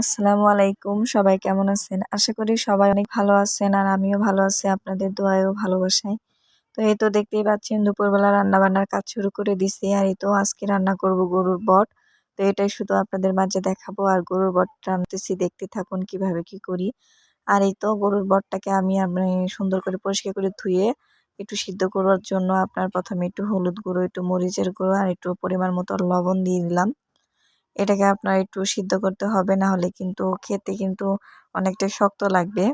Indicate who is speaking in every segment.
Speaker 1: আসসালামু আলাইকুম। সবাই কেমন আছেন? আশা করি সবাই অনেক ভালো আছেন আর আমিও ভালো আছি আপনাদের দোয়ায়ও ভালোবাসাই তো এই তো দেখতেই পাচ্ছেন, দুপুরবেলা রান্না বান্নার কাজ শুরু করে দিছি আর এই তো আজকে রান্না করব গরুর বট। তো এটাই শুধু আপনাদের মাঝে দেখাবো আর গরুর বট রান্নতেছি, দেখতে থাকুন কীভাবে কি করি। আর এই তো গরুর বটটাকে আমি আপনি সুন্দর করে পরিষ্কার করে ধুয়ে একটু সিদ্ধ করার জন্য আপনার প্রথমে একটু হলুদ গুঁড়ো, একটু মরিচের গুঁড়ো আর একটু পরিমাণ মতো লবণ দিয়ে দিলাম। এটাকে আপনার একটু সিদ্ধ করতে হবে, না হলে কিন্তু খেতে কিন্তু অনেকটা শক্ত লাগবে।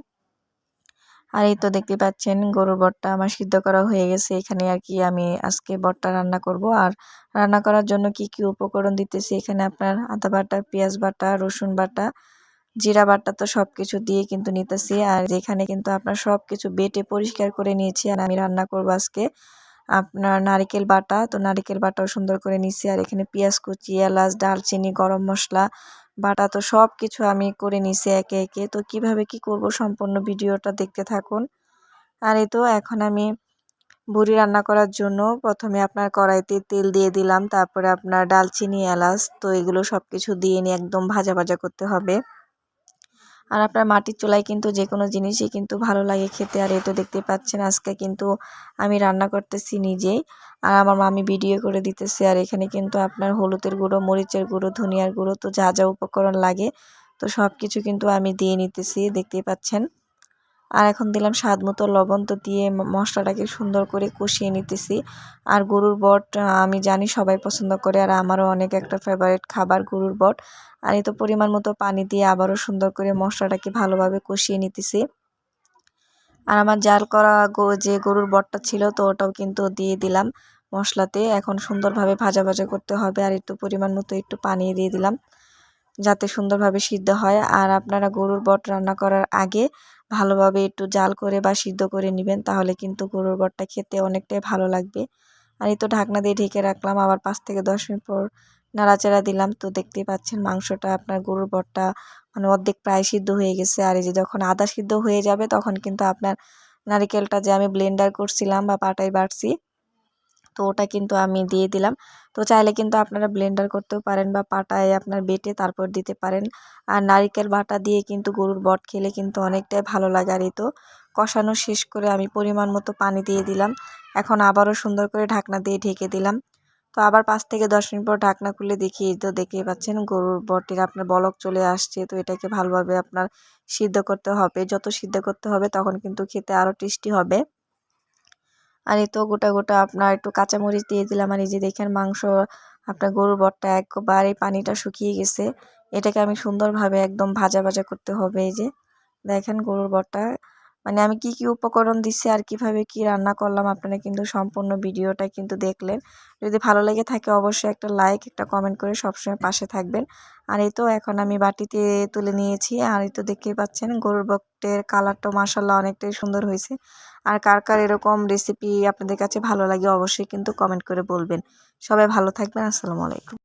Speaker 1: আর এই তো দেখতে পাচ্ছেন গরুর বটটা আমার সিদ্ধ করা হয়ে গেছে, এখানে আর কি আমি আজকে বটটা রান্না করব। আর রান্না করার জন্য কি কি উপকরণ দিতেছি, এখানে আপনার আদা বাটা, পেঁয়াজ বাটা, রসুন বাটা, জিরা বাটা তো সব কিছু দিয়ে কিন্তু নিতেছি। আর এখানে কিন্তু আপনার সব কিছু বেটে পরিষ্কার করে নিয়েছি, আর আমি রান্না করব আজকে। আপনার নারিকেল বাটা, তো নারিকেল বাটাও সুন্দর করে নিছি। আর এখানে পেঁয়াজ কুচি, এলাচ, ডালচিনি, গরম মশলা, বাটা, তো সব কিছু আমি করে নিছি একে একে। তো কীভাবে কি করব সম্পূর্ণ ভিডিওটা দেখতে থাকুন। আর এই তো এখন আমি বুড়ি রান্না করার জন্য প্রথমে আপনার কড়াইতে তেল দিয়ে দিলাম। তারপরে আপনার ডালচিনি, এলাচ, তো এগুলো সব কিছু দিয়ে নিয়ে একদম ভাজা ভাজা করতে হবে। আর আপনার মাটির চুলায় কিন্তু যে কোনো জিনিসই কিন্তু ভালো লাগে খেতে। আর এ তো দেখতে পাচ্ছেন আজকে কিন্তু আমি রান্না করতেছি নিজেই। আর আমার মামি ভিডিও করে দিতেছে। আর এখানে কিন্তু আপনার হলুদের গুঁড়ো, মরিচের গুঁড়ো, ধনিয়ার গুঁড়ো তো যা যা উপকরণ লাগে তো সব কিছু কিন্তু আমি দিয়ে নিতেছি। দেখতেই পাচ্ছেন। আর এখন দিলাম স্বাদ মতো লবণ তো দিয়ে মশলাটাকে সুন্দর করে কষিয়ে নিতেছি। আর গরুর বট আমি জানি সবাই পছন্দ করে আর আমারও অনেক একটা ফেভারিট খাবার গরুর বট। আর এই তো পরিমাণ মতো পানি দিয়ে আবারও সুন্দর করে মশলাটাকে ভালোভাবে কষিয়ে নিতেছি। আর আমার জাল করা যে গরুর বটটা ছিল তো ওটাও কিন্তু দিয়ে দিলাম মশলাতে। এখন সুন্দরভাবে ভাজা ভাজা করতে হবে আর একটু পরিমাণ মতো একটু পানি দিয়ে দিলাম যাতে সুন্দরভাবে সিদ্ধ হয়। আর আপনারা গরুর বট রান্না করার আগে ভালোভাবে একটু জাল করে বা সিদ্ধ করে নেবেন, তাহলে কিন্তু গরুর বটটা খেতে অনেকটাই ভালো লাগবে। আর এই তো ঢাকনা দিয়ে ঢেকে রাখলাম, আবার পাঁচ থেকে দশ মিনিট পর নাড়াচাড়া দিলাম। তো দেখতেই পাচ্ছেন মাংসটা, আপনার গরুর বটটা মানে অর্ধেক প্রায় সিদ্ধ হয়ে গেছে। আর এই যে যখন আদা সিদ্ধ হয়ে যাবে, তখন কিন্তু আপনার নারিকেলটা যে আমি ব্লেন্ডার করছিলাম বা পাটায় বাটছি তো ওটা কিন্তু আমি দিয়ে দিলাম। তো চাইলে কিন্তু আপনারা ব্লেন্ডার করতেও পারেন বা পাটায় আপনার বেটে তারপর দিতে পারেন। আর নারিকেল বাটা দিয়ে কিন্তু গরুর বট খেলে কিন্তু অনেকটাই ভালো লাগে আর তো। কষানো শেষ করে আমি পরিমাণ মতো পানি দিয়ে দিলাম। এখন আবারও সুন্দর করে ঢাকনা দিয়ে ঢেকে দিলাম। তো আবার পাঁচ থেকে দশ মিনিট পর ঢাকনা খুলে দেখি তো দেখতেই পাচ্ছেন গরুর বটির আপনার বলক চলে আসছে। তো এটাকে ভালোভাবে আপনার সিদ্ধ করতে হবে। যত সিদ্ধ করতে হবে তখন কিন্তু খেতে আরও টেস্টি হবে। আর এই তো গোটা গোটা আপনার একটু কাঁচামরিচ দিয়ে দিলাম আর এই যে দেখেন মাংস, আপনার গরুর বটটা একবার এই পানিটা শুকিয়ে গেছে। এটাকে আমি সুন্দরভাবে একদম ভাজা ভাজা করতে হবে এই যে। দেখেন গরুর বটটা মানে আমি কি কি উপকরণ দিচ্ছি আর কীভাবে কি রান্না করলাম আপনারা কিন্তু সম্পূর্ণ ভিডিওটা কিন্তু দেখলেন। যদি ভালো লেগে থাকে অবশ্যই একটা লাইক, একটা কমেন্ট করে সবসময় পাশে থাকবেন। আর এই তো এখন আমি বাটিতে তুলে নিয়েছি। আর এই তো দেখতেই পাচ্ছেন গরুর বক্টের কালারটা মাসাল্লাহ অনেকটাই সুন্দর হয়েছে। আর কার কার এরকম রেসিপি আপনাদের কাছে ভালো লাগে অবশ্যই কিন্তু কমেন্ট করে বলবেন। সবাই ভালো থাকবেন, আসসালামু আলাইকুম।